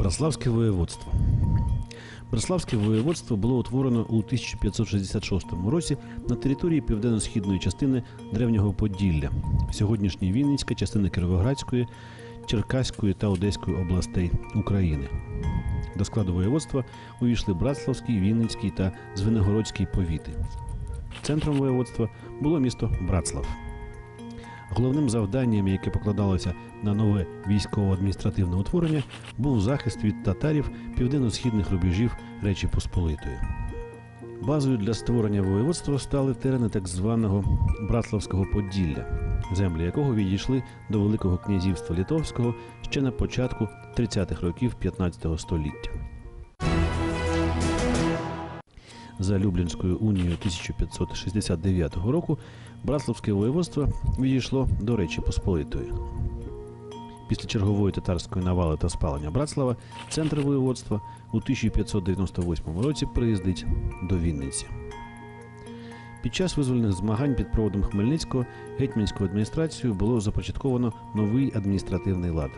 Браславське воєводство. Браславське воєводство було утворено у 1566 році на території південно-східної частини древнього Поділля, сьогоднішньої Вінницька, частини Кіровоградської, Черкаської та Одеської областей України. До складу воєводства увійшли Братславський, Вінницький та Звенигородський повіти. Центром воєводства було місто Братслав. Головним завданням, яке покладалося на нове військово-адміністративне утворення, був захист від татарів південно-східних рубежів Речі Посполитої. Базою для створення воєводства стали терени так званого Братславського Поділля, землі якого відійшли до Великого князівства Литовського ще на початку 30-х років 15 століття. За Люблінською унією 1569 року Братславське воєводство відійшло до Речі Посполитої. Після чергової татарської навали та спалення Братслава центр воєводства у 1598 році приїздить до Вінниці. Під час визвольних змагань під проводом Хмельницького гетьманською адміністрацією було започатковано новий адміністративний лад.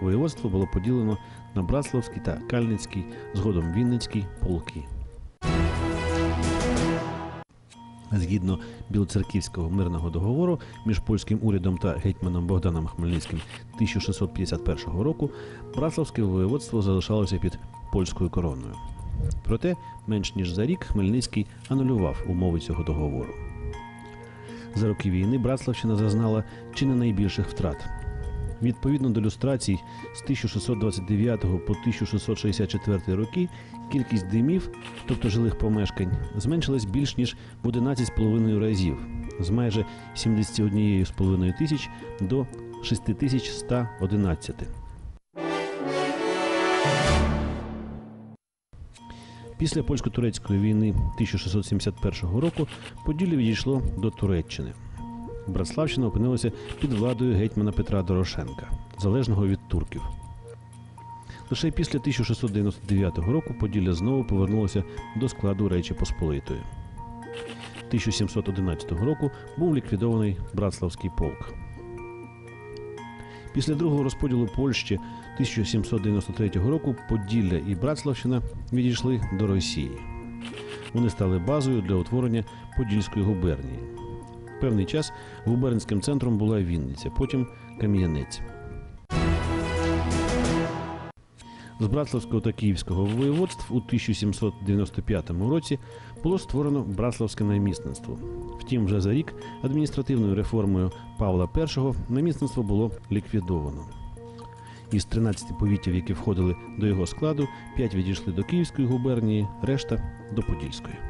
Воєводство було поділено на Братславський та Кальницький, згодом Вінницький полки. Згідно Білоцерківського мирного договору між польським урядом та гетьманом Богданом Хмельницьким 1651 року Браславське воєводство залишалося під польською короною. Проте, менш ніж за рік Хмельницький анулював умови цього договору. За роки війни Братславщина зазнала чи не найбільших втрат. Відповідно до люстрацій з 1629 по 1664 роки кількість димів, тобто жилих помешкань, зменшилась більш ніж в 11,5 разів з майже 71,5 тисяч до 6111. Після польсько-турецької війни 1671 року Поділля відійшло до Туреччини. Братславщина опинилася під владою гетьмана Петра Дорошенка, залежного від турків. Лише після 1699 року Поділля знову повернулося до складу Речі Посполитої. 1711 року був ліквідований Братславський полк. Після другого розподілу Польщі 1793 року Поділля і Братславщина відійшли до Росії. Вони стали базою для утворення Подільської губернії. Певний час губернським центром була Вінниця, потім Кам'янець. З Братславського та Київського воєводств у 1795 році було створено Братславське намісництво. Втім, вже за рік адміністративною реформою Павла І намісництво було ліквідовано. Із 13 повітів, які входили до його складу, 5 відійшли до Київської губернії, решта до Подільської.